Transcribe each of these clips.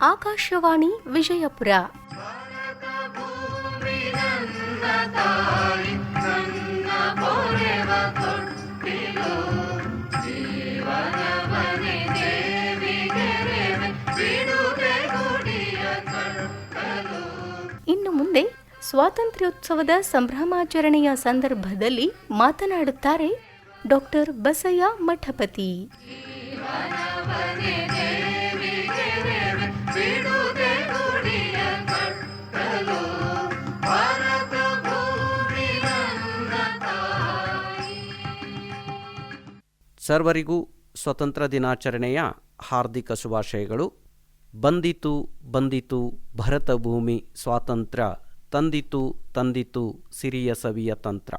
ಆಕಾಶವಾಣಿ ವಿಜಯಪುರ. ಇನ್ನು ಮುಂದೆ ಸ್ವಾತಂತ್ರ್ಯೋತ್ಸವದ ಸಂಭ್ರಮಾಚರಣೆಯ ಸಂದರ್ಭದಲ್ಲಿ ಮಾತನಾಡುತ್ತಾರೆ ಡಾಕ್ಟರ್ ಬಸಯ್ಯ ಮಠಪತಿ. ಸರ್ವರಿಗೂ ಸ್ವತಂತ್ರ ದಿನಾಚರಣೆಯ ಹಾರ್ದಿಕ ಶುಭಾಶಯಗಳು. ಬಂದಿತು ಬಂದಿತು, ಭರತ ಭೂಮಿ ಸ್ವಾತಂತ್ರ್ಯ, ತಂದಿತು ತಂದಿತು ಸಿರಿಯ ಸವಿಯ ತಂತ್ರ.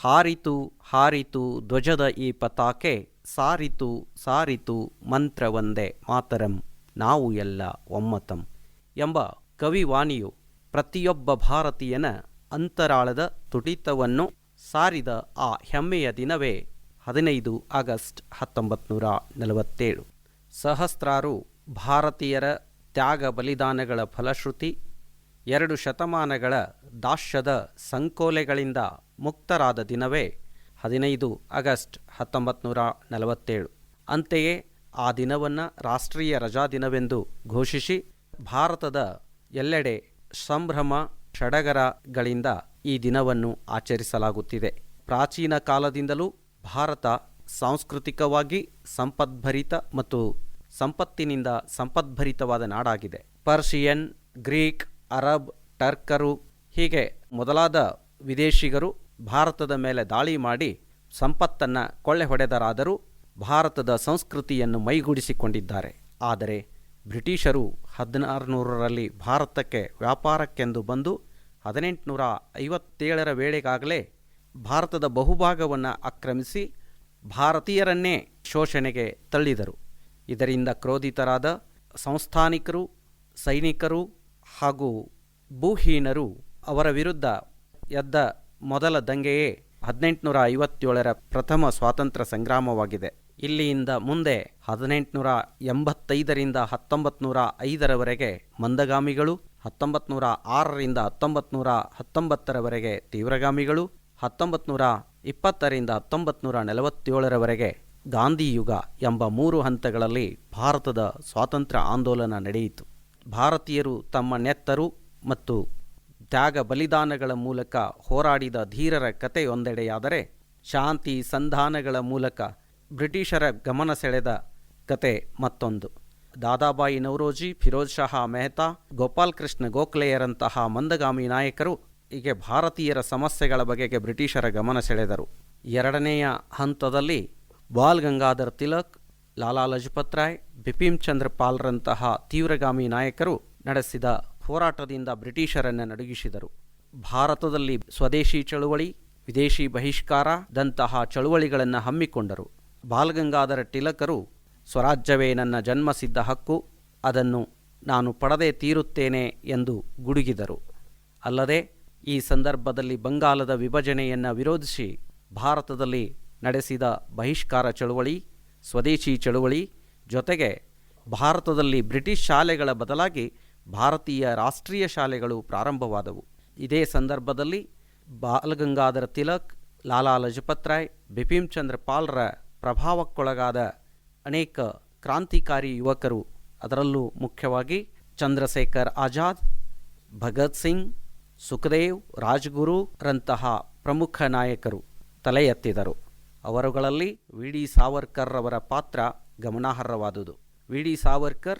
ಹಾರಿತು ಹಾರಿತು ಧ್ವಜದ ಈ ಪತಾಕೆ, ಸಾರಿತು ಸಾರಿತು ಮಂತ್ರವಂದೇ ಮಾತರಂ, ನಾವು ಎಲ್ಲ ಒಮ್ಮತಂ ಎಂಬ ಕವಿವಾಣಿಯು ಪ್ರತಿಯೊಬ್ಬ ಭಾರತೀಯನ ಅಂತರಾಳದ ತುಡಿತವನ್ನು ಸಾರಿದ ಆ ಹೆಮ್ಮೆಯ ದಿನವೇ ಹದಿನೈದು ಆಗಸ್ಟ್ ಹತ್ತೊಂಬತ್ತು ನೂರ ನಲವತ್ತೇಳು. ಸಹಸ್ರಾರು ಭಾರತೀಯರ ತ್ಯಾಗ ಬಲಿದಾನಗಳ ಫಲಶ್ರುತಿ, ಎರಡು ಶತಮಾನಗಳ ದಾಸ್ಯದ ಸಂಕೋಲೆಗಳಿಂದ ಮುಕ್ತರಾದ ದಿನವೇ ಹದಿನೈದು ಆಗಸ್ಟ್ ಹತ್ತೊಂಬತ್ತು ನೂರ ನಲವತ್ತೇಳು. ಅಂತೆಯೇ ಆ ದಿನವನ್ನು ರಾಷ್ಟ್ರೀಯ ರಜಾದಿನವೆಂದು ಘೋಷಿಸಿ ಭಾರತದ ಎಲ್ಲೆಡೆ ಸಂಭ್ರಮ ಷಡಗರಗಳಿಂದ ಈ ದಿನವನ್ನು ಆಚರಿಸಲಾಗುತ್ತಿದೆ. ಪ್ರಾಚೀನ ಕಾಲದಿಂದಲೂ ಭಾರತ ಸಾಂಸ್ಕೃತಿಕವಾಗಿ ಸಂಪದ್ಭರಿತ ಮತ್ತು ಸಂಪತ್ತಿನಿಂದ ಸಂಪದ್ಭರಿತವಾದ ನಾಡಾಗಿದೆ. ಪರ್ಷಿಯನ್, ಗ್ರೀಕ್, ಅರಬ್, ಟರ್ಕರು ಹೀಗೆ ಮೊದಲಾದ ವಿದೇಶಿಗರು ಭಾರತದ ಮೇಲೆ ದಾಳಿ ಮಾಡಿ ಸಂಪತ್ತನ್ನು ಕೊಳ್ಳೆ ಹೊಡೆದರಾದರೂ ಭಾರತದ ಸಂಸ್ಕೃತಿಯನ್ನು ಮೈಗೂಡಿಸಿಕೊಂಡಿದ್ದಾರೆ. ಆದರೆ ಬ್ರಿಟಿಷರು ಹದಿನಾರುನೂರರಲ್ಲಿ ಭಾರತಕ್ಕೆ ವ್ಯಾಪಾರಕ್ಕೆಂದು ಬಂದು ಹದಿನೆಂಟುನೂರ ಐವತ್ತೇಳರ ವೇಳೆಗಾಗಲೇ ಭಾರತದ ಬಹುಭಾಗವನ್ನು ಆಕ್ರಮಿಸಿ ಭಾರತೀಯರನ್ನೇ ಶೋಷಣೆಗೆ ತಳ್ಳಿದರು. ಇದರಿಂದ ಕ್ರೋಧಿತರಾದ ಸಂಸ್ಥಾನಿಕರು, ಸೈನಿಕರು ಹಾಗೂ ಭೂಹೀನರು ಅವರ ವಿರುದ್ಧ ಎದ್ದ ಮೊದಲ ದಂಗೆಯೇ ಹದಿನೆಂಟುನೂರ ಐವತ್ತೇಳರ ಪ್ರಥಮ ಸ್ವಾತಂತ್ರ್ಯ ಸಂಗ್ರಾಮವಾಗಿದೆ. ಇಲ್ಲಿಯಿಂದ ಮುಂದೆ ಹದಿನೆಂಟುನೂರ ಎಂಬತ್ತೈದರಿಂದ ಹತ್ತೊಂಬತ್ತು ನೂರ ಐದರವರೆಗೆ ಮಂದಗಾಮಿಗಳು ಹತ್ತೊಂಬತ್ತು ನೂರ ಆರರಿಂದ ಹತ್ತೊಂಬತ್ತು ನೂರ ಹತ್ತೊಂಬತ್ತರವರೆಗೆ ತೀವ್ರಗಾಮಿಗಳು ಹತ್ತೊಂಬತ್ತು ನೂರ ಇಪ್ಪತ್ತರಿಂದ ಹತ್ತೊಂಬತ್ತು ನೂರ ನಲವತ್ತೇಳರವರೆಗೆ ಗಾಂಧಿಯುಗ ಎಂಬ ಮೂರು ಹಂತಗಳಲ್ಲಿ ಭಾರತದ ಸ್ವಾತಂತ್ರ್ಯ ಆಂದೋಲನ ನಡೆಯಿತು. ಭಾರತೀಯರು ತಮ್ಮ ನೆತ್ತರು ಮತ್ತು ತ್ಯಾಗ ಬಲಿದಾನಗಳ ಮೂಲಕ ಹೋರಾಡಿದ ಧೀರರ ಕಥೆಯೊಂದೆಡೆಯಾದರೆ ಶಾಂತಿ ಸಂಧಾನಗಳ ಮೂಲಕ ಬ್ರಿಟಿಷರ ಗಮನ ಸೆಳೆದ ಕತೆ ಮತ್ತೊಂದು. ದಾದಾಬಾಯಿ ನವರೋಜಿ, ಫಿರೋಜ್ ಶಹಾ ಮೆಹ್ತಾ, ಗೋಪಾಲ್ ಕೃಷ್ಣ ಗೋಖಲೆಯರಂತಹ ಮಂದಗಾಮಿ ನಾಯಕರು ಹೀಗೆ ಭಾರತೀಯರ ಸಮಸ್ಯೆಗಳ ಬಗೆಗೆ ಬ್ರಿಟಿಷರ ಗಮನ ಸೆಳೆದರು. ಎರಡನೆಯ ಹಂತದಲ್ಲಿ ಬಾಲ್ ಗಂಗಾಧರ್ ತಿಲಕ್, ಲಾಲಾ ಲಜಪತ್ ರಾಯ್, ಬಿಪಿನ್ ಚಂದ್ರ ಪಾಲ್ರಂತಹ ತೀವ್ರಗಾಮಿ ನಾಯಕರು ನಡೆಸಿದ ಹೋರಾಟದಿಂದ ಬ್ರಿಟಿಷರನ್ನು ನಡುಗಿಸಿದರು. ಭಾರತದಲ್ಲಿ ಸ್ವದೇಶಿ ಚಳುವಳಿ, ವಿದೇಶಿ ಬಹಿಷ್ಕಾರದಂತಹ ಚಳುವಳಿಗಳನ್ನು ಹಮ್ಮಿಕೊಂಡರು. ಬಾಲಗಂಗಾಧರ ತಿಲಕರು, ಸ್ವರಾಜ್ಯವೇ ನನ್ನ ಜನ್ಮಸಿದ್ಧ ಹಕ್ಕು, ಅದನ್ನು ನಾನು ಪಡೆದೇ ತೀರುತ್ತೇನೆ ಎಂದು ಗುಡುಗಿದರು. ಅಲ್ಲದೆ ಈ ಸಂದರ್ಭದಲ್ಲಿ ಬಂಗಾಲದ ವಿಭಜನೆಯನ್ನು ವಿರೋಧಿಸಿ ಭಾರತದಲ್ಲಿ ನಡೆಸಿದ ಬಹಿಷ್ಕಾರ ಚಳುವಳಿ, ಸ್ವದೇಶಿ ಚಳುವಳಿ ಜೊತೆಗೆ ಭಾರತದಲ್ಲಿ ಬ್ರಿಟಿಷ್ ಶಾಲೆಗಳ ಬದಲಾಗಿ ಭಾರತೀಯ ರಾಷ್ಟ್ರೀಯ ಶಾಲೆಗಳು ಪ್ರಾರಂಭವಾದವು. ಇದೇ ಸಂದರ್ಭದಲ್ಲಿ ಬಾಲಗಂಗಾಧರ ತಿಲಕ್, ಲಾಲಾ ಲಜಪತ್ ರಾಯ್ ಬಿಪಿನ್ ಚಂದ್ರ ಪಾಲ್ರ ಪ್ರಭಾವಕ್ಕೊಳಗಾದ ಅನೇಕ ಕ್ರಾಂತಿಕಾರಿ ಯುವಕರು ಅದರಲ್ಲೂ ಮುಖ್ಯವಾಗಿ ಚಂದ್ರಶೇಖರ್ ಆಜಾದ್, ಭಗತ್ ಸಿಂಗ್ ಸುಖದೇವ್ ರಾಜ್ಗುರುರಂತಹ ಪ್ರಮುಖ ನಾಯಕರು ತಲೆ ಎತ್ತಿದರು. ಅವರುಗಳಲ್ಲಿ ವಿ ಡಿ ಸಾವರ್ಕರ್ ಅವರ ಪಾತ್ರ ಗಮನಾರ್ಹವಾದುದು. ವಿ ಡಿ ಸಾವರ್ಕರ್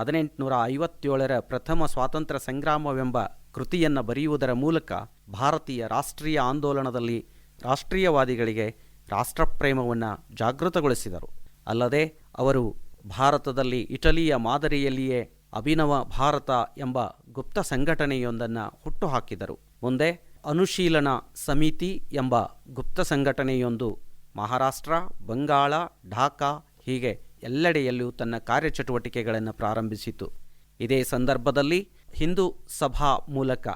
ಹದಿನೆಂಟುನೂರ ಐವತ್ತೇಳರ ಪ್ರಥಮ ಸ್ವಾತಂತ್ರ್ಯ ಸಂಗ್ರಾಮವೆಂಬ ಕೃತಿಯನ್ನು ಬರೆಯುವುದರ ಮೂಲಕ ಭಾರತೀಯ ರಾಷ್ಟ್ರೀಯ ಆಂದೋಲನದಲ್ಲಿ ರಾಷ್ಟ್ರೀಯವಾದಿಗಳಿಗೆ ರಾಷ್ಟ್ರಪ್ರೇಮವನ್ನು ಜಾಗೃತಗೊಳಿಸಿದರು. ಅಲ್ಲದೆ ಅವರು ಭಾರತದಲ್ಲಿ ಇಟಲಿಯ ಮಾದರಿಯಲ್ಲಿಯೇ ಅಭಿನವ ಭಾರತ ಎಂಬ ಗುಪ್ತ ಸಂಘಟನೆಯೊಂದನ್ನು ಹುಟ್ಟುಹಾಕಿದರು. ಮುಂದೆ ಅನುಶೀಲನ ಸಮಿತಿ ಎಂಬ ಗುಪ್ತ ಸಂಘಟನೆಯೊಂದು ಮಹಾರಾಷ್ಟ್ರ, ಬಂಗಾಳ, ಢಾಕಾ ಹೀಗೆ ಎಲ್ಲೆಡೆಯಲ್ಲೂ ತನ್ನ ಕಾರ್ಯಚಟುವಟಿಕೆಗಳನ್ನು ಪ್ರಾರಂಭಿಸಿತು. ಇದೇ ಸಂದರ್ಭದಲ್ಲಿ ಹಿಂದೂ ಸಭಾ ಮೂಲಕ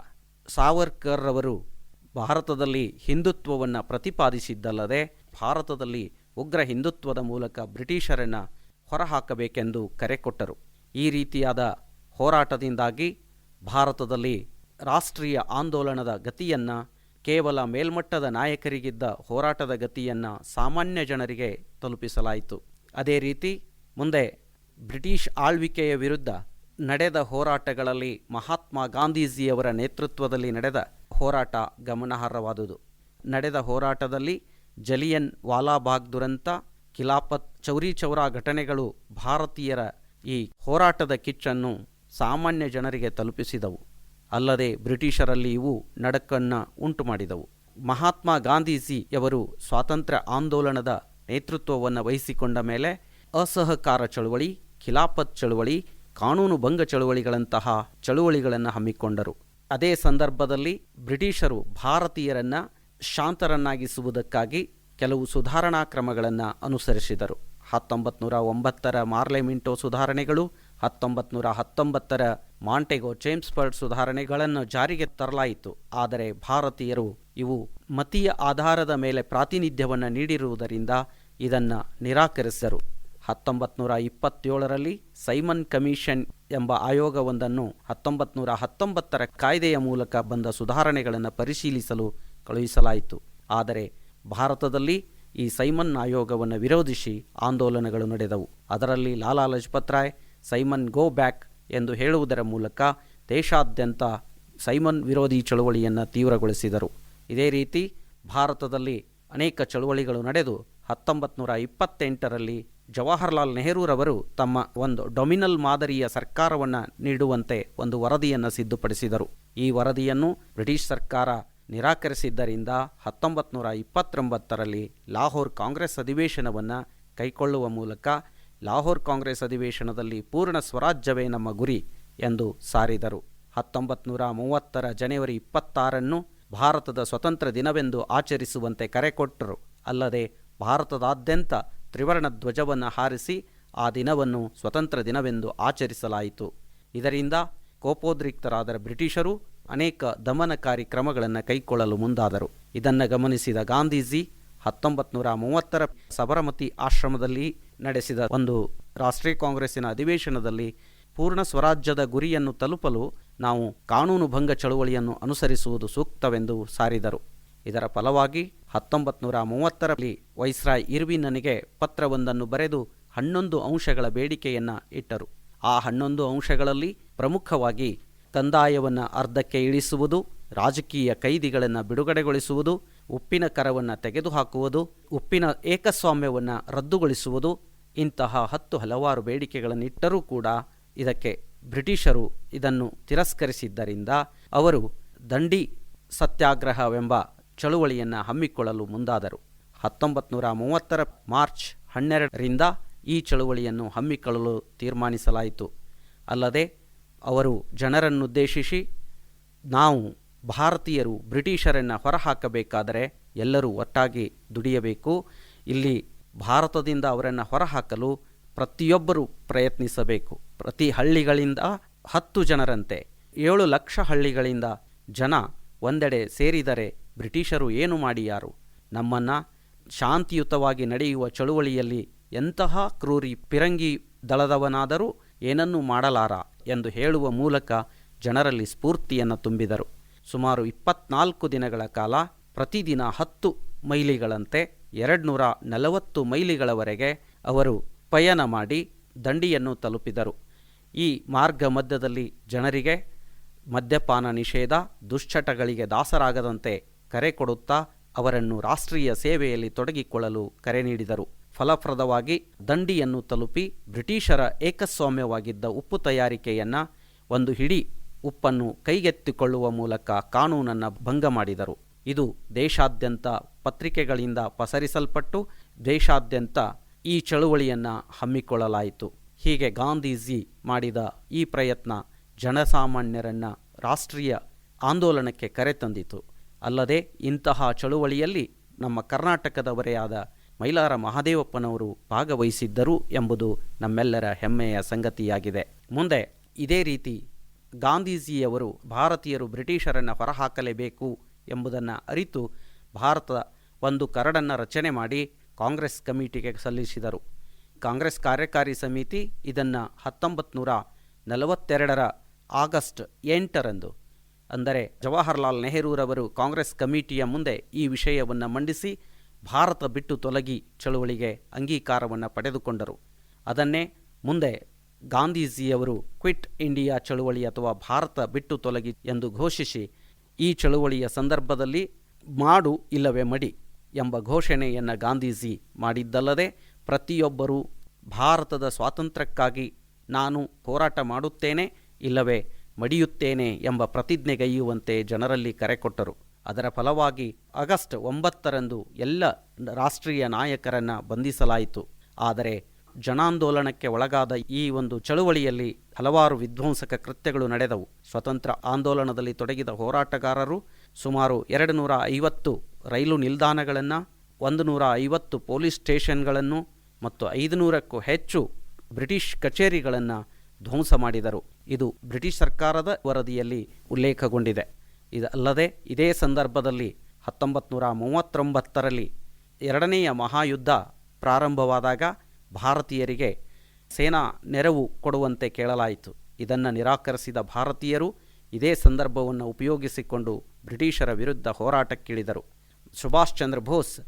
ಸಾವರ್ಕರ್ ಅವರು ಭಾರತದಲ್ಲಿ ಹಿಂದುತ್ವವನ್ನು ಪ್ರತಿಪಾದಿಸಿದ್ದಲ್ಲದೆ ಭಾರತದಲ್ಲಿ ಉಗ್ರ ಹಿಂದುತ್ವದ ಮೂಲಕ ಬ್ರಿಟಿಷರನ್ನು ಹೊರಹಾಕಬೇಕೆಂದು ಕರೆ ಕೊಟ್ಟರು. ಈ ರೀತಿಯಾದ ಹೋರಾಟದಿಂದಾಗಿ ಭಾರತದಲ್ಲಿ ರಾಷ್ಟ್ರೀಯ ಆಂದೋಲನದ ಗತಿಯನ್ನು, ಕೇವಲ ಮೇಲ್ಮಟ್ಟದ ನಾಯಕರಿಗಿದ್ದ ಹೋರಾಟದ ಗತಿಯನ್ನು ಸಾಮಾನ್ಯ ಜನರಿಗೆ ತಲುಪಿಸಲಾಯಿತು. ಅದೇ ರೀತಿ ಮುಂದೆ ಬ್ರಿಟಿಷ್ ಆಳ್ವಿಕೆಯ ವಿರುದ್ಧ ನಡೆದ ಹೋರಾಟಗಳಲ್ಲಿ ಮಹಾತ್ಮ ಗಾಂಧೀಜಿಯವರ ನೇತೃತ್ವದಲ್ಲಿ ನಡೆದ ಹೋರಾಟ ಗಮನಾರ್ಹವಾದುದು. ನಡೆದ ಹೋರಾಟದಲ್ಲಿ ಜಲಿಯನ್ ವಾಲಾಬಾಗ್ ದುರಂತ, ಖಿಲಾಫತ್ ಚೌರಿ ಚೌರಾ ಘಟನೆಗಳು ಭಾರತೀಯರ ಈ ಹೋರಾಟದ ಕಿಚ್ಚನ್ನು ಸಾಮಾನ್ಯ ಜನರಿಗೆ ತಲುಪಿಸಿದವು. ಅಲ್ಲದೆ ಬ್ರಿಟಿಷರಲ್ಲಿ ಇವು ನಡಕನ್ನು ಉಂಟು ಮಾಡಿದವು ಮಹಾತ್ಮ ಗಾಂಧೀಜಿಯವರು ಸ್ವಾತಂತ್ರ್ಯ ಆಂದೋಲನದ ನೇತೃತ್ವವನ್ನು ವಹಿಸಿಕೊಂಡ ಮೇಲೆ ಅಸಹಕಾರ ಚಳುವಳಿ, ಖಿಲಾಫತ್ ಚಳುವಳಿ, ಕಾನೂನು ಭಂಗ ಚಳುವಳಿಗಳಂತಹ ಚಳುವಳಿಗಳನ್ನು ಹಮ್ಮಿಕೊಂಡರು. ಅದೇ ಸಂದರ್ಭದಲ್ಲಿ ಬ್ರಿಟಿಷರು ಭಾರತೀಯರನ್ನು ಶಾಂತರನ್ನಾಗಿಸುವುದಕ್ಕಾಗಿ ಕೆಲವು ಸುಧಾರಣಾ ಕ್ರಮಗಳನ್ನು ಅನುಸರಿಸಿದರು. ಹತ್ತೊಂಬತ್ತು ನೂರ ಒಂಬತ್ತರ ಮಾರ್ಲೆಮಿಂಟೋ ಸುಧಾರಣೆಗಳು ಹತ್ತೊಂಬತ್ತು ನೂರ ಹತ್ತೊಂಬತ್ತರ ಮಾಂಟೆಗೋ ಚೇಮ್ಸ್ಬರ್ಡ್ ಸುಧಾರಣೆಗಳನ್ನು ಜಾರಿಗೆ ತರಲಾಯಿತು. ಆದರೆ ಭಾರತೀಯರು ಇವು ಮತೀಯ ಆಧಾರದ ಮೇಲೆ ಪ್ರಾತಿನಿಧ್ಯವನ್ನು ನೀಡಿರುವುದರಿಂದ ಇದನ್ನು ನಿರಾಕರಿಸಿದರು. ಹತ್ತೊಂಬತ್ತು ನೂರ ಇಪ್ಪತ್ತೇಳರಲ್ಲಿ ಸೈಮನ್ ಕಮಿಷನ್ ಎಂಬ ಆಯೋಗವೊಂದನ್ನು ಹತ್ತೊಂಬತ್ತು ನೂರ ಹತ್ತೊಂಬತ್ತರ ಕಾಯ್ದೆಯ ಮೂಲಕ ಬಂದ ಸುಧಾರಣೆಗಳನ್ನು ಪರಿಶೀಲಿಸಲು ಕಳುಹಿಸಲಾಯಿತು. ಆದರೆ ಭಾರತದಲ್ಲಿ ಈ ಸೈಮನ್ ಆಯೋಗವನ್ನು ವಿರೋಧಿಸಿ ಆಂದೋಲನಗಳು ನಡೆದವು. ಅದರಲ್ಲಿ Lala Lajpat Rai, Simon go back ಎಂದು ಹೇಳುವುದರ ಮೂಲಕ ದೇಶಾದ್ಯಂತ ಸೈಮನ್ ವಿರೋಧಿ ಚಳುವಳಿಯನ್ನು ತೀವ್ರಗೊಳಿಸಿದರು. ಇದೇ ರೀತಿ ಭಾರತದಲ್ಲಿ ಅನೇಕ ಚಳುವಳಿಗಳು ನಡೆದು ಹತ್ತೊಂಬತ್ತು ನೂರ ಇಪ್ಪತ್ತೆಂಟರಲ್ಲಿ ಜವಾಹರ್ಲಾಲ್ ನೆಹರೂರವರು ತಮ್ಮ ಒಂದು ಡೊಮಿನಲ್ ಮಾದರಿಯ ಸರ್ಕಾರವನ್ನು ನೀಡುವಂತೆ ಒಂದು ವರದಿಯನ್ನು ಸಿದ್ಧಪಡಿಸಿದರು. ಈ ವರದಿಯನ್ನು ಬ್ರಿಟಿಷ್ ಸರ್ಕಾರ ನಿರಾಕರಿಸಿದ್ದರಿಂದ ಹತ್ತೊಂಬತ್ತು ನೂರ ಇಪ್ಪತ್ತೊಂಬತ್ತರಲ್ಲಿ ಲಾಹೋರ್ ಕಾಂಗ್ರೆಸ್ ಅಧಿವೇಶನವನ್ನು ಕೈಕೊಳ್ಳುವ ಮೂಲಕ ಲಾಹೋರ್ ಕಾಂಗ್ರೆಸ್ ಅಧಿವೇಶನದಲ್ಲಿ ಪೂರ್ಣ ಸ್ವರಾಜ್ಯವೇ ನಮ್ಮ ಗುರಿ ಎಂದು ಸಾರಿದರು. ಹತ್ತೊಂಬತ್ತು ನೂರ ಮೂವತ್ತರ ಜನವರಿ ಇಪ್ಪತ್ತಾರನ್ನು ಭಾರತದ ಸ್ವತಂತ್ರ ದಿನವೆಂದು ಆಚರಿಸುವಂತೆ ಕರೆ ಕೊಟ್ಟರು. ಅಲ್ಲದೆ ಭಾರತದಾದ್ಯಂತ ತ್ರಿವರ್ಣ ಧ್ವಜವನ್ನು ಹಾರಿಸಿ ಆ ದಿನವನ್ನು ಸ್ವತಂತ್ರ ದಿನವೆಂದು ಆಚರಿಸಲಾಯಿತು. ಇದರಿಂದ ಕೋಪೋದ್ರಿಕ್ತರಾದ ಬ್ರಿಟಿಷರು ಅನೇಕ ದಮನಕಾರಿ ಕ್ರಮಗಳನ್ನು ಕೈಗೊಳ್ಳಲು ಮುಂದಾದರು. ಇದನ್ನು ಗಮನಿಸಿದ ಗಾಂಧೀಜಿ ಹತ್ತೊಂಬತ್ತು ನೂರ ಮೂವತ್ತರ ಸಬರಮತಿ ಆಶ್ರಮದಲ್ಲಿ ನಡೆಸಿದ ಒಂದು ರಾಷ್ಟ್ರೀಯ ಕಾಂಗ್ರೆಸ್ಸಿನ ಅಧಿವೇಶನದಲ್ಲಿ ಪೂರ್ಣ ಸ್ವರಾಜ್ಯದ ಗುರಿಯನ್ನು ತಲುಪಲು ನಾವು ಕಾನೂನು ಭಂಗ ಚಳುವಳಿಯನ್ನು ಅನುಸರಿಸುವುದು ಸೂಕ್ತವೆಂದು ಸಾರಿದರು. ಇದರ ಫಲವಾಗಿ ಹತ್ತೊಂಬತ್ತು ನೂರ ಮೂವತ್ತರಲ್ಲಿ ವೈಸ್ರಾಯ್ ಇರ್ವಿನನಿಗೆ ಪತ್ರವೊಂದನ್ನು ಬರೆದು ಹನ್ನೊಂದು ಅಂಶಗಳ ಬೇಡಿಕೆಯನ್ನು ಇಟ್ಟರು. ಆ ಹನ್ನೊಂದು ಅಂಶಗಳಲ್ಲಿ ಪ್ರಮುಖವಾಗಿ ಕಂದಾಯವನ್ನು ಅರ್ಧಕ್ಕೆ ಇಳಿಸುವುದು, ರಾಜಕೀಯ ಕೈದಿಗಳನ್ನು ಬಿಡುಗಡೆಗೊಳಿಸುವುದು, ಉಪ್ಪಿನ ಕರವನ್ನು ತೆಗೆದುಹಾಕುವುದು, ಉಪ್ಪಿನ ಏಕಸ್ವಾಮ್ಯವನ್ನು ರದ್ದುಗೊಳಿಸುವುದು, ಇಂತಹ ಹತ್ತು ಹಲವಾರು ಬೇಡಿಕೆಗಳನ್ನಿಟ್ಟರೂ ಕೂಡ ಇದಕ್ಕೆ ಬ್ರಿಟಿಷರು ಇದನ್ನು ತಿರಸ್ಕರಿಸಿದ್ದರಿಂದ ಅವರು ದಂಡಿ ಸತ್ಯಾಗ್ರಹವೆಂಬ ಚಳುವಳಿಯನ್ನು ಹಮ್ಮಿಕೊಳ್ಳಲು ಮುಂದಾದರು. ಹತ್ತೊಂಬತ್ತು ನೂರ ಮೂವತ್ತರ ಮಾರ್ಚ್ ಹನ್ನೆರಡರಿಂದ ಈ ಚಳುವಳಿಯನ್ನು ಹಮ್ಮಿಕೊಳ್ಳಲು ತೀರ್ಮಾನಿಸಲಾಯಿತು. ಅಲ್ಲದೆ ಅವರು ಜನರನ್ನುದ್ದೇಶಿಸಿ, ನಾವು ಭಾರತೀಯರು ಬ್ರಿಟಿಷರನ್ನು ಹೊರಹಾಕಬೇಕಾದರೆ ಎಲ್ಲರೂ ಒಟ್ಟಾಗಿ ದುಡಿಯಬೇಕು. ಇಲ್ಲಿ ಭಾರತದಿಂದ ಅವರನ್ನು ಹೊರಹಾಕಲು ಪ್ರತಿಯೊಬ್ಬರೂ ಪ್ರಯತ್ನಿಸಬೇಕು. ಪ್ರತಿ ಹಳ್ಳಿಗಳಿಂದ ಹತ್ತು ಜನರಂತೆ. ಏಳು ಲಕ್ಷ ಹಳ್ಳಿಗಳಿಂದ ಜನ ಒಂದೆಡೆ ಸೇರಿದರೆ ಬ್ರಿಟಿಷರು ಏನು ಮಾಡಿಯಾರು? ನಮ್ಮನ್ನು ಶಾಂತಿಯುತವಾಗಿ ನಡೆಯುವ ಚಳುವಳಿಯಲ್ಲಿ ಎಂತಹ ಕ್ರೂರಿ ಪಿರಂಗಿ ದಳದವನಾದರೂ ಏನನ್ನೂ ಮಾಡಲಾರ ಎಂದು ಹೇಳುವ ಮೂಲಕ ಜನರಲ್ಲಿ ಸ್ಫೂರ್ತಿಯನ್ನು ತುಂಬಿದರು. ಸುಮಾರು ಇಪ್ಪತ್ನಾಲ್ಕು ದಿನಗಳ ಕಾಲ ಪ್ರತಿದಿನ ಹತ್ತು ಮೈಲಿಗಳಂತೆ ಎರಡುನೂರ ನಲವತ್ತು ಮೈಲಿಗಳವರೆಗೆ ಅವರು ಪಯಣ ಮಾಡಿ ದಂಡಿಯನ್ನು ತಲುಪಿದರು. ಈ ಮಾರ್ಗ ಮಧ್ಯದಲ್ಲಿ ಜನರಿಗೆ ಮದ್ಯಪಾನ ನಿಷೇಧ, ದುಶ್ಚಟಗಳಿಗೆ ದಾಸರಾಗದಂತೆ ಕರೆ ಕೊಡುತ್ತಾ ಅವರನ್ನು ರಾಷ್ಟ್ರೀಯ ಸೇವೆಯಲ್ಲಿ ತೊಡಗಿಕೊಳ್ಳಲು ಕರೆ ನೀಡಿದರು. ಫಲಪ್ರದವಾಗಿ ದಂಡಿಯನ್ನು ತಲುಪಿ ಬ್ರಿಟಿಷರ ಏಕಸ್ವಾಮ್ಯವಾಗಿದ್ದ ಉಪ್ಪು ತಯಾರಿಕೆಯನ್ನು ಒಂದು ಹಿಡಿ ಉಪ್ಪನ್ನು ಕೈಗೆತ್ತಿಕೊಳ್ಳುವ ಮೂಲಕ ಕಾನೂನನ್ನು ಭಂಗ ಮಾಡಿದರು. ಇದು ದೇಶಾದ್ಯಂತ ಪತ್ರಿಕೆಗಳಿಂದ ಪಸರಿಸಲ್ಪಟ್ಟು ದೇಶಾದ್ಯಂತ ಈ ಚಳುವಳಿಯನ್ನು ಹಮ್ಮಿಕೊಳ್ಳಲಾಯಿತು. ಹೀಗೆ ಗಾಂಧೀಜಿ ಮಾಡಿದ ಈ ಪ್ರಯತ್ನ ಜನಸಾಮಾನ್ಯರನ್ನು ರಾಷ್ಟ್ರೀಯ ಆಂದೋಲನಕ್ಕೆ ಕರೆತಂದಿತು. ಅಲ್ಲದೆ ಇಂತಹ ಚಳುವಳಿಯಲ್ಲಿ ನಮ್ಮ ಕರ್ನಾಟಕದವರೇ ಆದ ಮೈಲಾರ ಮಹಾದೇವಪ್ಪನವರು ಭಾಗವಹಿಸಿದ್ದರು ಎಂಬುದು ನಮ್ಮೆಲ್ಲರ ಹೆಮ್ಮೆಯ ಸಂಗತಿಯಾಗಿದೆ. ಮುಂದೆ ಇದೇ ರೀತಿ ಗಾಂಧೀಜಿಯವರು ಭಾರತೀಯರು ಬ್ರಿಟಿಷರನ್ನು ಹೊರಹಾಕಲೇಬೇಕು ಎಂಬುದನ್ನು ಅರಿತು ಭಾರತ ಒಂದು ಕರಡನ್ನು ರಚನೆ ಮಾಡಿ ಕಾಂಗ್ರೆಸ್ ಕಮಿಟಿಗೆ ಸಲ್ಲಿಸಿದರು. ಕಾಂಗ್ರೆಸ್ ಕಾರ್ಯಕಾರಿ ಸಮಿತಿ ಇದನ್ನು ಹತ್ತೊಂಬತ್ತು ನೂರ ನಲವತ್ತೆರಡರ ಆಗಸ್ಟ್ ಎಂಟರಂದು, ಅಂದರೆ ಜವಾಹರ್ಲಾಲ್ ನೆಹರೂರವರು ಕಾಂಗ್ರೆಸ್ ಕಮಿಟಿಯ ಮುಂದೆ ಈ ವಿಷಯವನ್ನು ಮಂಡಿಸಿ ಭಾರತ ಬಿಟ್ಟು ತೊಲಗಿ ಚಳುವಳಿಗೆ ಅಂಗೀಕಾರವನ್ನು ಪಡೆದುಕೊಂಡರು. ಅದನ್ನೇ ಮುಂದೆ ಗಾಂಧೀಜಿಯವರು ಕ್ವಿಟ್ ಇಂಡಿಯಾ ಚಳುವಳಿ ಅಥವಾ ಭಾರತ ಬಿಟ್ಟು ತೊಲಗಿ ಎಂದು ಘೋಷಿಸಿ, ಈ ಚಳುವಳಿಯ ಸಂದರ್ಭದಲ್ಲಿ ಮಾಡು ಇಲ್ಲವೇ ಮಡಿ ಎಂಬ ಘೋಷಣೆಯನ್ನು ಗಾಂಧೀಜಿ ಮಾಡಿದ್ದಲ್ಲದೆ, ಪ್ರತಿಯೊಬ್ಬರೂ ಭಾರತದ ಸ್ವಾತಂತ್ರ್ಯಕ್ಕಾಗಿ ನಾನು ಹೋರಾಟ ಮಾಡುತ್ತೇನೆ ಇಲ್ಲವೇ ಮಡಿಯುತ್ತೇನೆ ಎಂಬ ಪ್ರತಿಜ್ಞೆಗೈಯುವಂತೆ ಜನರಲ್ಲಿ ಕರೆ ಕೊಟ್ಟರು. ಅದರ ಫಲವಾಗಿ ಆಗಸ್ಟ್ ಒಂಬತ್ತರಂದು ಎಲ್ಲ ರಾಷ್ಟ್ರೀಯ ನಾಯಕರನ್ನು ಬಂಧಿಸಲಾಯಿತು. ಆದರೆ ಜನಾಂದೋಲನಕ್ಕೆ ಒಳಗಾದ ಈ ಒಂದು ಚಳುವಳಿಯಲ್ಲಿ ಹಲವಾರು ವಿಧ್ವಂಸಕ ಕೃತ್ಯಗಳು ನಡೆದವು. ಸ್ವತಂತ್ರ ಆಂದೋಲನದಲ್ಲಿ ತೊಡಗಿದ ಹೋರಾಟಗಾರರು ಸುಮಾರು ಎರಡು ನೂರ ಐವತ್ತು ರೈಲು ನಿಲ್ದಾಣಗಳನ್ನು ಒಂದು ನೂರ ಐವತ್ತು ಪೊಲೀಸ್ ಸ್ಟೇಷನ್ಗಳನ್ನು ಮತ್ತು ಐದುನೂರಕ್ಕೂ ಹೆಚ್ಚು ಬ್ರಿಟಿಷ್ ಕಚೇರಿಗಳನ್ನು ಧ್ವಂಸ ಮಾಡಿದರು. ಇದು ಬ್ರಿಟಿಷ್ ಸರ್ಕಾರದ ವರದಿಯಲ್ಲಿ ಉಲ್ಲೇಖಗೊಂಡಿದೆ. ಇದಲ್ಲದೆ ಇದೇ ಸಂದರ್ಭದಲ್ಲಿ ಹತ್ತೊಂಬತ್ತು ನೂರ ಮೂವತ್ತೊಂಬತ್ತರಲ್ಲಿ ಎರಡನೆಯ ಮಹಾಯುದ್ಧ ಪ್ರಾರಂಭವಾದಾಗ ಭಾರತೀಯರಿಗೆ ಸೇನಾ ನೆರವು ಕೊಡುವಂತೆ ಕೇಳಲಾಯಿತು. ಇದನ್ನು ನಿರಾಕರಿಸಿದ ಭಾರತೀಯರು ಇದೇ ಸಂದರ್ಭವನ್ನು ಉಪಯೋಗಿಸಿಕೊಂಡು ಬ್ರಿಟಿಷರ ವಿರುದ್ಧ ಹೋರಾಟಕ್ಕಿಳಿದರು. ಸುಭಾಷ್ ಚಂದ್ರ ಬೋಸ್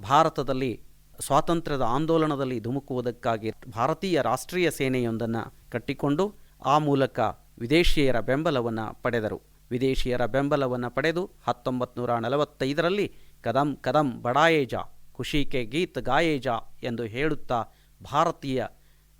ಭಾರತದಲ್ಲಿ ಸ್ವಾತಂತ್ರ್ಯದ ಆಂದೋಲನದಲ್ಲಿ ಧುಮುಕುವುದಕ್ಕಾಗಿ ಭಾರತೀಯ ರಾಷ್ಟ್ರೀಯ ಸೇನೆಯೊಂದನ್ನು ಕಟ್ಟಿಕೊಂಡು ಆ ಮೂಲಕ ವಿದೇಶಿಯರ ಬೆಂಬಲವನ್ನು ಪಡೆದರು. ವಿದೇಶಿಯರ ಬೆಂಬಲವನ್ನು ಪಡೆದು ಹತ್ತೊಂಬತ್ತು ನೂರ ನಲವತ್ತೈದರಲ್ಲಿ ಕದಂ ಕದಂ ಬಡಾಯೇಜ ಖುಷಿಕೆ ಗೀತ್ ಗಾಯೇಜ ಎಂದು ಹೇಳುತ್ತಾ ಭಾರತೀಯ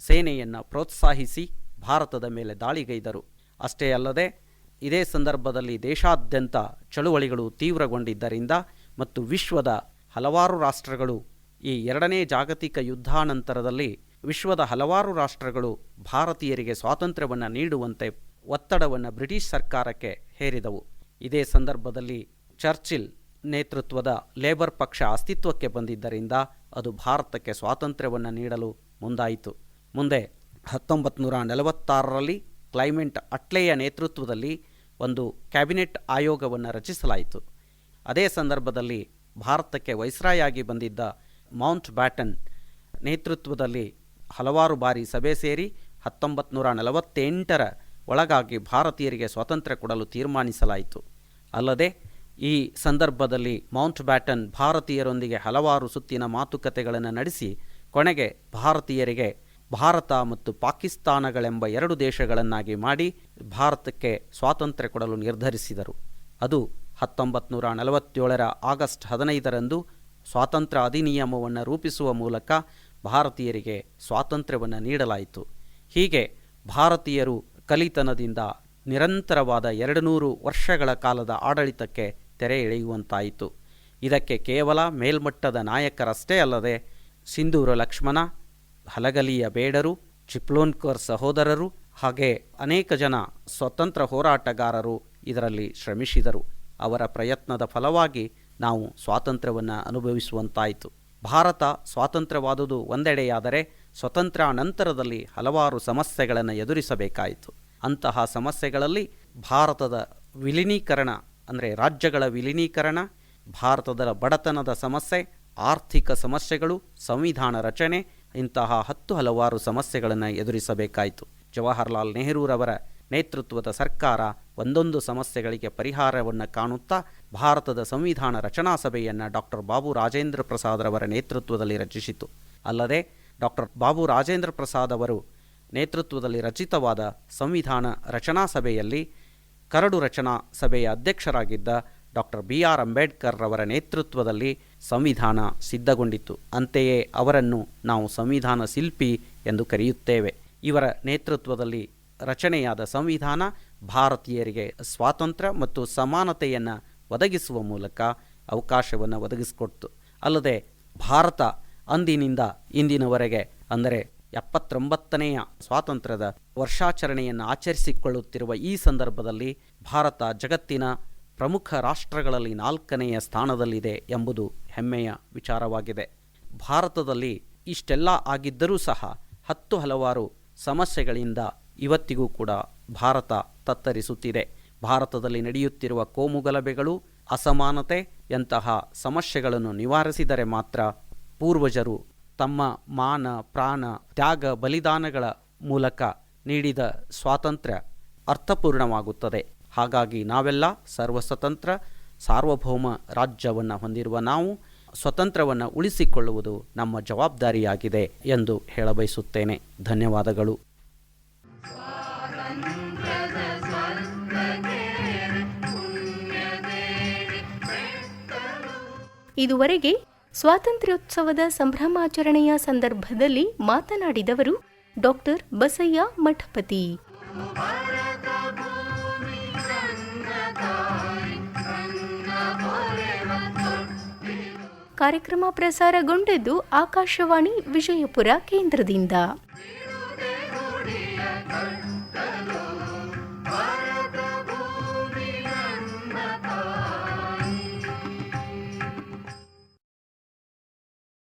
ಸೇನೆಯನ್ನು ಪ್ರೋತ್ಸಾಹಿಸಿ ಭಾರತದ ಮೇಲೆ ದಾಳಿಗೈದರು ಅಷ್ಟೇ ಅಲ್ಲದೆ, ಇದೇ ಸಂದರ್ಭದಲ್ಲಿ ದೇಶಾದ್ಯಂತ ಚಳುವಳಿಗಳು ತೀವ್ರಗೊಂಡಿದ್ದರಿಂದ ಮತ್ತು ವಿಶ್ವದ ಹಲವಾರು ರಾಷ್ಟ್ರಗಳು ಈ ಎರಡನೇ ಜಾಗತಿಕ ಯುದ್ಧಾನಂತರದಲ್ಲಿ ವಿಶ್ವದ ಹಲವಾರು ರಾಷ್ಟ್ರಗಳು ಭಾರತೀಯರಿಗೆ ಸ್ವಾತಂತ್ರ್ಯವನ್ನು ನೀಡುವಂತೆ ಒತ್ತಡವನ್ನು ಬ್ರಿಟಿಷ್ ಸರ್ಕಾರಕ್ಕೆ ಹೇರಿದವು. ಇದೇ ಸಂದರ್ಭದಲ್ಲಿ ಚರ್ಚಿಲ್ ನೇತೃತ್ವದ ಲೇಬರ್ ಪಕ್ಷ ಅಸ್ತಿತ್ವಕ್ಕೆ ಬಂದಿದ್ದರಿಂದ ಅದು ಭಾರತಕ್ಕೆ ಸ್ವಾತಂತ್ರ್ಯವನ್ನು ನೀಡಲು ಮುಂದಾಯಿತು. ಮುಂದೆ ಹತ್ತೊಂಬತ್ತು ನೂರ ನಲವತ್ತಾರರಲ್ಲಿ ಕ್ಲೈಮೆಂಟ್ ಅಟ್ಲೆಯ ನೇತೃತ್ವದಲ್ಲಿ ಒಂದು ಕ್ಯಾಬಿನೆಟ್ ಆಯೋಗವನ್ನು ರಚಿಸಲಾಯಿತು. ಅದೇ ಸಂದರ್ಭದಲ್ಲಿ ಭಾರತಕ್ಕೆ ವೈಸ್ರಾಯಾಗಿ ಬಂದಿದ್ದ ಮೌಂಟ್ ಬ್ಯಾಟನ್ ನೇತೃತ್ವದಲ್ಲಿ ಹಲವಾರು ಬಾರಿ ಸಭೆ ಸೇರಿ ಹತ್ತೊಂಬತ್ತು ನೂರ ನಲವತ್ತೆಂಟರ ಒಳಗಾಗಿ ಭಾರತೀಯರಿಗೆ ಸ್ವಾತಂತ್ರ್ಯ ಕೊಡಲು ತೀರ್ಮಾನಿಸಲಾಯಿತು. ಅಲ್ಲದೆ, ಈ ಸಂದರ್ಭದಲ್ಲಿ ಮೌಂಟ್ ಬ್ಯಾಟನ್ ಭಾರತೀಯರೊಂದಿಗೆ ಹಲವಾರು ಸುತ್ತಿನ ಮಾತುಕತೆಗಳನ್ನು ನಡೆಸಿ, ಕೊನೆಗೆ ಭಾರತೀಯರಿಗೆ ಭಾರತ ಮತ್ತು ಪಾಕಿಸ್ತಾನಗಳೆಂಬ ಎರಡು ದೇಶಗಳನ್ನಾಗಿ ಮಾಡಿ ಭಾರತಕ್ಕೆ ಸ್ವಾತಂತ್ರ್ಯ ಕೊಡಲು ನಿರ್ಧರಿಸಿದರು. ಅದು ಹತ್ತೊಂಬತ್ತು ನೂರ ನಲವತ್ತೇಳರ ಆಗಸ್ಟ್ ಹದಿನೈದರಂದು ಸ್ವಾತಂತ್ರ್ಯ ಅಧಿನಿಯಮವನ್ನು ರೂಪಿಸುವ ಮೂಲಕ ಭಾರತೀಯರಿಗೆ ಸ್ವಾತಂತ್ರ್ಯವನ್ನು ನೀಡಲಾಯಿತು. ಹೀಗೆ ಭಾರತೀಯರು ಕಲಿತನದಿಂದ ನಿರಂತರವಾದ ಎರಡು ನೂರು ವರ್ಷಗಳ ಕಾಲದ ಆಡಳಿತಕ್ಕೆ ತೆರೆ ಎಳೆಯುವಂತಾಯಿತು. ಇದಕ್ಕೆ ಕೇವಲ ಮೇಲ್ಮಟ್ಟದ ನಾಯಕರಷ್ಟೇ ಅಲ್ಲದೆ ಸಿಂಧೂರ ಲಕ್ಷ್ಮಣ, ಹಲಗಲಿಯ ಬೇಡರು, ಚಿಪ್ಲೋನ್ಕರ್ ಸಹೋದರರು ಹಾಗೆ ಅನೇಕ ಜನ ಸ್ವತಂತ್ರ ಹೋರಾಟಗಾರರು ಇದರಲ್ಲಿ ಶ್ರಮಿಸಿದರು. ಅವರ ಪ್ರಯತ್ನದ ಫಲವಾಗಿ ನಾವು ಸ್ವಾತಂತ್ರ್ಯವನ್ನು ಅನುಭವಿಸುವಂತಾಯಿತು. ಭಾರತ ಸ್ವಾತಂತ್ರ್ಯವಾದುದು ಒಂದೆಡೆಯಾದರೆ ಸ್ವತಂತ್ರ ನಂತರದಲ್ಲಿ ಹಲವಾರು ಸಮಸ್ಯೆಗಳನ್ನು ಎದುರಿಸಬೇಕಾಯಿತು. ಅಂತಹ ಸಮಸ್ಯೆಗಳಲ್ಲಿ ಭಾರತದ ವಿಲೀನೀಕರಣ, ಅಂದರೆ ರಾಜ್ಯಗಳ ವಿಲೀನೀಕರಣ, ಭಾರತದ ಬಡತನದ ಸಮಸ್ಯೆ, ಆರ್ಥಿಕ ಸಮಸ್ಯೆಗಳು, ಸಂವಿಧಾನ ರಚನೆ, ಇಂತಹ ಹತ್ತು ಹಲವಾರು ಸಮಸ್ಯೆಗಳನ್ನು ಎದುರಿಸಬೇಕಾಯಿತು. ಜವಾಹರಲಾಲ್ ನೆಹರೂರವರ ನೇತೃತ್ವದ ಸರ್ಕಾರ ಒಂದೊಂದು ಸಮಸ್ಯೆಗಳಿಗೆ ಪರಿಹಾರವನ್ನು ಕಾಣುತ್ತಾ ಭಾರತದ ಸಂವಿಧಾನ ರಚನಾ ಸಭೆಯನ್ನು ಡಾಕ್ಟರ್ ಬಾಬು ರಾಜೇಂದ್ರ ಪ್ರಸಾದ್ ರವರ ನೇತೃತ್ವದಲ್ಲಿ ರಚಿಸಿತು. ಅಲ್ಲದೆ ಡಾಕ್ಟರ್ ಬಾಬು ರಾಜೇಂದ್ರ ಪ್ರಸಾದ್ ಅವರು ನೇತೃತ್ವದಲ್ಲಿ ರಚಿತವಾದ ಸಂವಿಧಾನ ರಚನಾ ಸಭೆಯಲ್ಲಿ ಕರಡು ರಚನಾ ಸಭೆಯ ಅಧ್ಯಕ್ಷರಾಗಿದ್ದ ಡಾಕ್ಟರ್ ಬಿ ಆರ್ ಅಂಬೇಡ್ಕರ್ ರವರ ನೇತೃತ್ವದಲ್ಲಿ ಸಂವಿಧಾನ ಸಿದ್ಧಗೊಂಡಿತು ಅಂತೆಯೇ ಅವರನ್ನು ನಾವು ಸಂವಿಧಾನ ಶಿಲ್ಪಿ ಎಂದು ಕರೆಯುತ್ತೇವೆ. ಇವರ ನೇತೃತ್ವದಲ್ಲಿ ರಚನೆಯಾದ ಸಂವಿಧಾನ ಭಾರತೀಯರಿಗೆ ಸ್ವಾತಂತ್ರ್ಯ ಮತ್ತು ಸಮಾನತೆಯನ್ನು ಒದಗಿಸುವ ಮೂಲಕ ಅವಕಾಶವನ್ನು ಒದಗಿಸಿಕೊಡ್ತು. ಅಲ್ಲದೆ ಭಾರತ ಅಂದಿನಿಂದ ಇಂದಿನವರೆಗೆ ಅಂದರೆ ಎಪ್ಪತ್ತೊಂಬತ್ತನೆಯ ಸ್ವಾತಂತ್ರ್ಯದ ವರ್ಷಾಚರಣೆಯನ್ನು ಆಚರಿಸಿಕೊಳ್ಳುತ್ತಿರುವ ಈ ಸಂದರ್ಭದಲ್ಲಿ ಭಾರತ ಜಗತ್ತಿನ ಪ್ರಮುಖ ರಾಷ್ಟ್ರಗಳಲ್ಲಿ ನಾಲ್ಕನೆಯ ಸ್ಥಾನದಲ್ಲಿದೆ ಎಂಬುದು ಹೆಮ್ಮೆಯ ವಿಚಾರವಾಗಿದೆ. ಭಾರತದಲ್ಲಿ ಇಷ್ಟೆಲ್ಲ ಆಗಿದ್ದರೂ ಸಹ ಹತ್ತು ಹಲವಾರು ಸಮಸ್ಯೆಗಳಿಂದ ಇವತ್ತಿಗೂ ಕೂಡ ಭಾರತ ತತ್ತರಿಸುತ್ತಿದೆ. ಭಾರತದಲ್ಲಿ ನಡೆಯುತ್ತಿರುವ ಕೋಮುಗಲಭೆಗಳು ಅಸಮಾನತೆಯಂತಹ ಸಮಸ್ಯೆಗಳನ್ನು ನಿವಾರಿಸಿದರೆ ಮಾತ್ರ ಪೂರ್ವಜರು ತಮ್ಮ ಮಾನ, ಪ್ರಾಣ, ತ್ಯಾಗ, ಬಲಿದಾನಗಳ ಮೂಲಕ ನೀಡಿದ ಸ್ವಾತಂತ್ರ್ಯ ಅರ್ಥಪೂರ್ಣವಾಗುತ್ತದೆ. ಹಾಗಾಗಿ ನಾವೆಲ್ಲ ಸರ್ವಸ್ವತಂತ್ರ, ಸಾರ್ವಭೌಮ ರಾಜ್ಯವನ್ನು ಹೊಂದಿರುವ ನಾವು ಸ್ವತಂತ್ರವನ್ನು ಉಳಿಸಿಕೊಳ್ಳುವುದು ನಮ್ಮ ಜವಾಬ್ದಾರಿಯಾಗಿದೆ ಎಂದು ಹೇಳಬಯಸುತ್ತೇನೆ. ಧನ್ಯವಾದಗಳು. ಇದುವರೆಗೆ ಸ್ವಾತಂತ್ರ್ಯೋತ್ಸವದ ಸಂಭ್ರಮಾಚರಣೆಯ ಸಂದರ್ಭದಲ್ಲಿ ಮಾತನಾಡಿದವರು ಡಾಕ್ಟರ್ ಬಸಯ್ಯ ಮಠಪತಿ. ಕಾರ್ಯಕ್ರಮ ಪ್ರಸಾರಗೊಂಡದ್ದು ಆಕಾಶವಾಣಿ ವಿಜಯಪುರ ಕೇಂದ್ರದಿಂದ.